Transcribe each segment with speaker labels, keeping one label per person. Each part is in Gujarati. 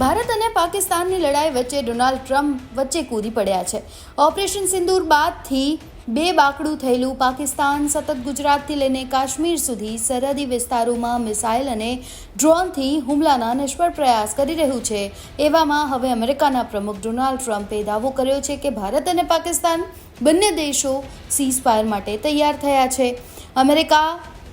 Speaker 1: ભારત અને પાકિસ્તાનની લડાઈ વચ્ચે ડોનાલ્ડ ટ્રમ્પ વચ્ચે કૂદી પડ્યા છે. ઓપરેશન સિંદૂર બાદથી બે બાકડું થયેલું પાકિસ્તાન સતત ગુજરાતથી લઈને કાશ્મીર સુધી સરહદી વિસ્તારોમાં મિસાઇલ અને ડ્રોનથી હુમલાના નિષ્ફળ પ્રયાસ કરી રહ્યું છે. એવામાં હવે અમેરિકાના પ્રમુખ ડોનાલ્ડ ટ્રમ્પે દાવો કર્યો છે કે ભારત અને પાકિસ્તાન બંને દેશો સીઝફાયર માટે તૈયાર થયા છે. અમેરિકા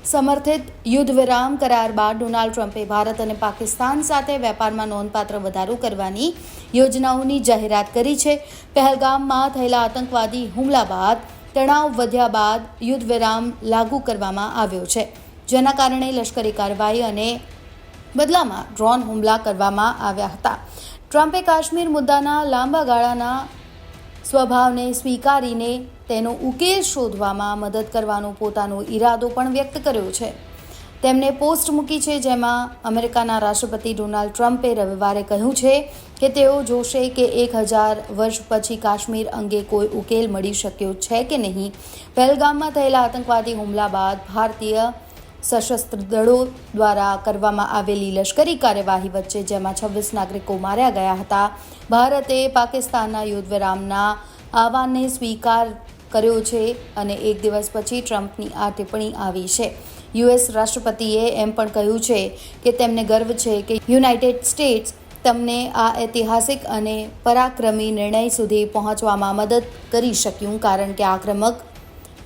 Speaker 1: સમર્થિત યુદ્ધ વિરામ કરાર બાદ ડોનાલ્ડ ટ્રમ્પે ભારત અને પાકિસ્તાન સાથે વેપારમાં નોંધપાત્ર વધારો કરવાની યોજનાઓની જાહેરાત કરી છે. પહેલગામમાં થયેલા આતંકવાદી હુમલા બાદ, તણાવ વધ્યા બાદ યુદ્ધ વિરામ લાગુ કરવામાં આવ્યો છે. જેના કારણે લશ્કરી કાર્યવાહી અને બદલામાં ડ્રોન હુમલા કરવામાં આવ્યા હતા. ટ્રમ્પે કાશ્મીર મુદ્દાના લાંબા ગાળાના સ્વભાવને સ્વીકારીને તેનો ઉકેલ શોધવામાં મદદ કરવાનો પોતાનો ઈરાદો પણ વ્યક્ત કર્યો છે. તેમણે પોસ્ટ મૂકી છે જેમાં અમેરિકાના રાષ્ટ્રપતિ ડોનાલ્ડ ટ્રમ્પે રવિવારે કહ્યું છે કે તેઓ જોશે કે એક હજાર વર્ષ પછી કાશ્મીર અંગે કોઈ ઉકેલ મળી શક્યો છે કે નહીં. પહેલગામમાં થયેલા આતંકવાદી હુમલા બાદ ભારતીય સશસ્ત્ર દળો દ્વારા કરવામાં આવેલી લશ્કરી કાર્યવાહી વચ્ચે જેમાં છવ્વીસ નાગરિકો માર્યા ગયા હતા. ભારતે પાકિસ્તાનના યુદ્ધ વિરામના આહવાનને સ્વીકાર કર્યો છે અને એક દિવસ પછી ટ્રમ્પની આ ટિપ્પણી આવી છે. યુએસ રાષ્ટ્રપતિએ એમ પણ કહ્યું છે કે તેમને ગર્વ છે કે યુનાઇટેડ સ્ટેટ્સ તમને આ ઐતિહાસિક અને પરાક્રમી નિર્ણય સુધી પહોંચવામાં મદદ કરી શક્યું કારણ કે આક્રમક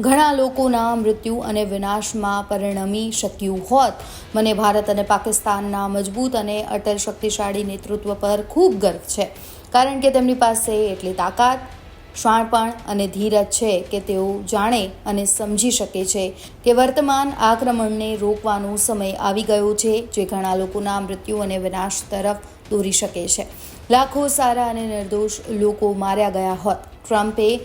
Speaker 1: ઘણા લોકોના મૃત્યુ અને વિનાશમાં પરિણમી શક્યું હોત. મને ભારત અને પાકિસ્તાનના મજબૂત અને અટલ શક્તિશાળી નેતૃત્વ પર ખૂબ ગર્વ છે કારણ કે તેમની પાસે એટલી તાકાત શાણપણ અને ધીરજ છે કે તેઓ જાણે અને સમજી શકે છે કે વર્તમાન આક્રમણને રોકવાનો સમય આવી ગયો છે જે ઘણા લોકોના મૃત્યુ અને વિનાશ તરફ દોરી શકે છે. લાખો સારા અને નિર્દોષ લોકો માર્યા ગયા હોત. ટ્રમ્પે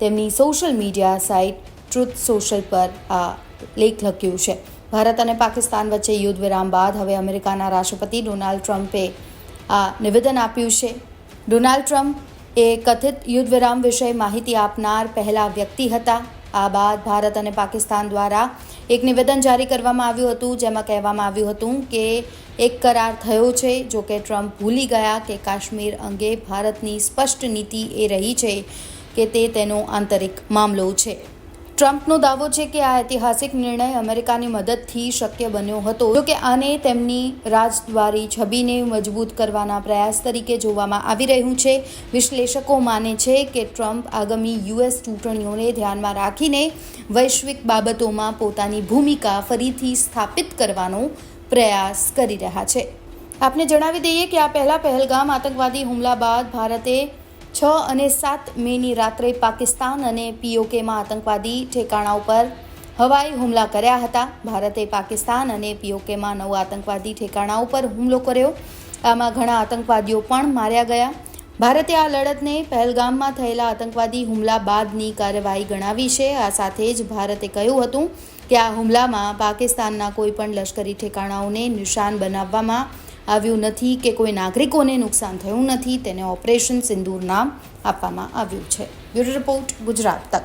Speaker 1: તેમની social media site truth social પર આ લેખ લખ્યું છે. ભારત અને પાકિસ્તાન વચ્ચે યુદ્ધ વિરામ બાદ હવે અમેરિકાના રાષ્ટ્રપતિ ડોનાલ્ડ ટ્રમ્પે આ નિવેદન આપ્યું છે. ડોનાલ્ડ ટ્રમ્પ એ કથિત યુદ્ધ વિરામ વિશે માહિતી આપનાર પહેલા વ્યક્તિ હતા. આ બાદ ભારત અને પાકિસ્તાન દ્વારા એક નિવેદન જારી કરવામાં આવ્યું હતું, જેમાં કહેવામાં આવ્યું હતું કે એક કરાર થયો છે, જો કે ટ્રમ્પ ભૂલી ગયા કે કાશ્મીર અંગે ભારતની સ્પષ્ટ નીતિ એ રહી છે કે તે તેનો આંતરિક મામલો છે. ટ્રમ્પનો દાવો છે કે આ ઐતિહાસિક નિર્ણય અમેરિકાની મદદથી શક્ય બન્યો હતો. જોકે આને તેમની રાજદ્વારી છબીને મજબૂત કરવાના પ્રયાસ તરીકે જોવામાં આવી રહ્યું છે. વિશ્લેષકો માને છે કે ટ્રમ્પ આગામી યુએસ ચૂંટણીઓને ધ્યાનમાં રાખીને વૈશ્વિક બાબતોમાં પોતાની ભૂમિકા ફરીથી સ્થાપિત કરવાનો પ્રયાસ કરી રહ્યા છે. આપને જણાવી દઈએ કે આ પહેલા પહેલગામ આતંકવાદી હુમલા બાદ ભારતે છ અને સાત મેની રાત્રે પાકિસ્તાન અને પીઓકેમાં આતંકવાદી ઠેકાણા ઉપર હવાઈ હુમલા કર્યા હતા. ભારતે પાકિસ્તાન અને પીઓકેમાં નવ આતંકવાદી ઠેકાણા ઉપર હુમલો કર્યો. આમાં ઘણા આતંકવાદીઓ પણ માર્યા ગયા. ભારતે આ લડતને પહેલગામમાં થયેલા આતંકવાદી હુમલા બાદની કાર્યવાહી ગણાવી છે. આ સાથે જ ભારતે કહ્યું હતું કે આ હુમલામાં પાકિસ્તાનના કોઈપણ લશ્કરી ઠેકાણાઓને નિશાન બનાવવામાં આવ્યું નથી કે કોઈ નાગરિકોને નુકસાન થયું નથી, તેને ઓપરેશન સિંદૂર નામ આપવામાં આવ્યું છે. બ્યુરો રિપોર્ટ ગુજરાત તક.